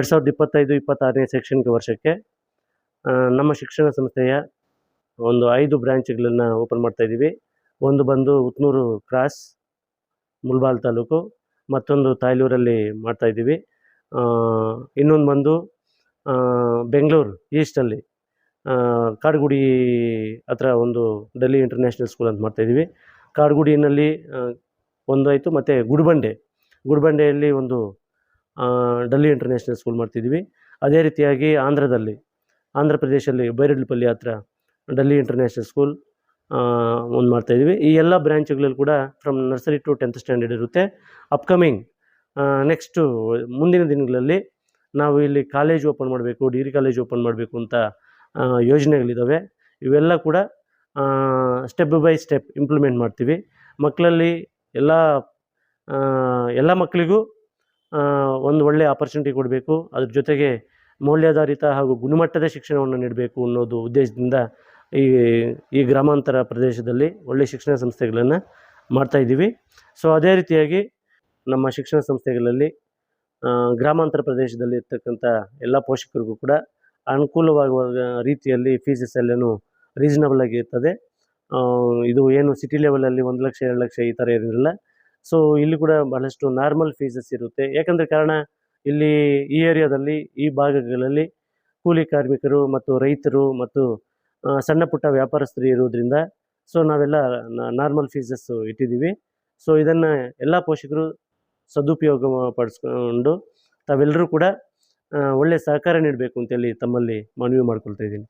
ಎರಡು ಸಾವಿರದ ಇಪ್ಪತ್ತೈದು, ಇಪ್ಪತ್ತಾರನೇ ಶೈಕ್ಷಣಿಕ ವರ್ಷಕ್ಕೆ ನಮ್ಮ ಶಿಕ್ಷಣ ಸಂಸ್ಥೆಯ ಒಂದು ಐದು ಬ್ರ್ಯಾಂಚ್ಗಳನ್ನು ಓಪನ್ ಮಾಡ್ತಾ ಇದ್ದೀವಿ. ಒಂದು ಬಂದು ಉತ್ನೂರು ಕ್ರಾಸ್ ಮುಲ್ಬಾಲ್ ತಾಲೂಕು, ಮತ್ತೊಂದು ತಾಯ್ಲೂರಲ್ಲಿ ಮಾಡ್ತಾ ಇದ್ದೀವಿ. ಇನ್ನೊಂದು ಬಂದು ಬೆಂಗಳೂರು ಈಸ್ಟಲ್ಲಿ ಕಾಡುಗುಡಿ ಹತ್ರ ಒಂದು ಡೆಲ್ಲಿ ಇಂಟರ್ನ್ಯಾಷನಲ್ ಸ್ಕೂಲ್ ಅಂತ ಮಾಡ್ತಾಯಿದ್ದೀವಿ ಕಾಡುಗುಡಿನಲ್ಲಿ ಒಂದು ಒಂದಾಯಿತು, ಮತ್ತು ಗುಡಿಬಂಡೆ, ಗುಡ್ಬಂಡೆಯಲ್ಲಿ ಒಂದು ಡೆಲ್ಲಿ ಇಂಟರ್ನ್ಯಾಷನಲ್ ಸ್ಕೂಲ್ ಮಾಡ್ತಿದ್ವಿ. ಅದೇ ರೀತಿಯಾಗಿ ಆಂಧ್ರದಲ್ಲಿ, ಆಂಧ್ರ ಪ್ರದೇಶದಲ್ಲಿ ಬೈರಡ್ಲಪಲ್ಲಿ ಹತ್ರ ಡೆಲ್ಲಿ ಇಂಟರ್ನ್ಯಾಷನಲ್ ಸ್ಕೂಲ್ ಒಂದು ಮಾಡ್ತಾಯಿದ್ವಿ. ಈ ಎಲ್ಲ ಬ್ರ್ಯಾಂಚ್ಗಳಲ್ಲಿ ಕೂಡ from nursery to tenth standard ಇರುತ್ತೆ. ಅಪ್ಕಮಿಂಗ್ ನೆಕ್ಸ್ಟು ಮುಂದಿನ ದಿನಗಳಲ್ಲಿ ನಾವು ಇಲ್ಲಿ ಕಾಲೇಜ್ ಓಪನ್ ಮಾಡಬೇಕು ಡಿಗ್ರಿ ಕಾಲೇಜ್ ಓಪನ್ ಮಾಡಬೇಕು ಅಂತ ಯೋಜನೆಗಳಿದ್ದಾವೆ ಇವೆಲ್ಲ ಕೂಡ ಸ್ಟೆಪ್ ಬೈ ಸ್ಟೆಪ್ ಇಂಪ್ಲಿಮೆಂಟ್ ಮಾಡ್ತೀವಿ. ಮಕ್ಕಳಲ್ಲಿ ಎಲ್ಲ ಎಲ್ಲ ಮಕ್ಕಳಿಗೂ ಒಂದು ಒಳ್ಳೆಯ ಆಪರ್ಚುನಿಟಿ ಕೊಡಬೇಕು. ಅದ್ರ ಜೊತೆಗೆ ಮೌಲ್ಯಾಧಾರಿತ ಹಾಗೂ ಗುಣಮಟ್ಟದ ಶಿಕ್ಷಣವನ್ನು ನೀಡಬೇಕು ಅನ್ನೋದು ಉದ್ದೇಶದಿಂದ ಈ ಈ ಗ್ರಾಮಾಂತರ ಪ್ರದೇಶದಲ್ಲಿ ಒಳ್ಳೆಯ ಶಿಕ್ಷಣ ಸಂಸ್ಥೆಗಳನ್ನು ಮಾಡ್ತಾಯಿದ್ದೀವಿ ಸೊ ಅದೇ ರೀತಿಯಾಗಿ ನಮ್ಮ ಶಿಕ್ಷಣ ಸಂಸ್ಥೆಗಳಲ್ಲಿ ಗ್ರಾಮಾಂತರ ಪ್ರದೇಶದಲ್ಲಿ ಇರ್ತಕ್ಕಂಥ ಎಲ್ಲ ಪೋಷಕರಿಗೂ ಕೂಡ ಅನುಕೂಲವಾಗುವ ರೀತಿಯಲ್ಲಿ ಫೀಸಸ್ ಎಲ್ಲನೂ ರೀಸನಬಲ್ ಆಗಿ ಇರ್ತದೆ. ಇದು ಏನು ಸಿಟಿ ಲೆವೆಲಲ್ಲಿ ಒಂದು ಲಕ್ಷ, ಎರಡು ಲಕ್ಷ ಈ ಥರ ಇರೋದಿಲ್ಲ ಸೊ ಇಲ್ಲಿ ಕೂಡ ಬಹಳಷ್ಟು ನಾರ್ಮಲ್ ಫೀಸಸ್ ಇರುತ್ತೆ. ಯಾಕಂದರೆ ಕಾರಣ, ಇಲ್ಲಿ ಈ ಏರಿಯಾದಲ್ಲಿ ಈ ಭಾಗಗಳಲ್ಲಿ ಕೂಲಿ ಕಾರ್ಮಿಕರು ಮತ್ತು ರೈತರು ಮತ್ತು ಸಣ್ಣ ಪುಟ್ಟ ವ್ಯಾಪಾರಸ್ಥರು ಇರೋದ್ರಿಂದ ಸೊ ನಾವೆಲ್ಲ ನಾರ್ಮಲ್ ಫೀಸಸ್ಸು ಇಟ್ಟಿದ್ದೀವಿ. ಸೊ ಇದನ್ನು ಎಲ್ಲ ಪೋಷಕರು ಸದುಪಯೋಗ ಪಡಿಸ್ಕೊಂಡು, ತಾವೆಲ್ಲರೂ ಕೂಡ ಒಳ್ಳೆಯ ಸಹಕಾರ ನೀಡಬೇಕು ಅಂತೇಳಿ ತಮ್ಮಲ್ಲಿ ಮನವಿ ಮಾಡ್ಕೊಳ್ತಾ ಇದ್ದೀನಿ.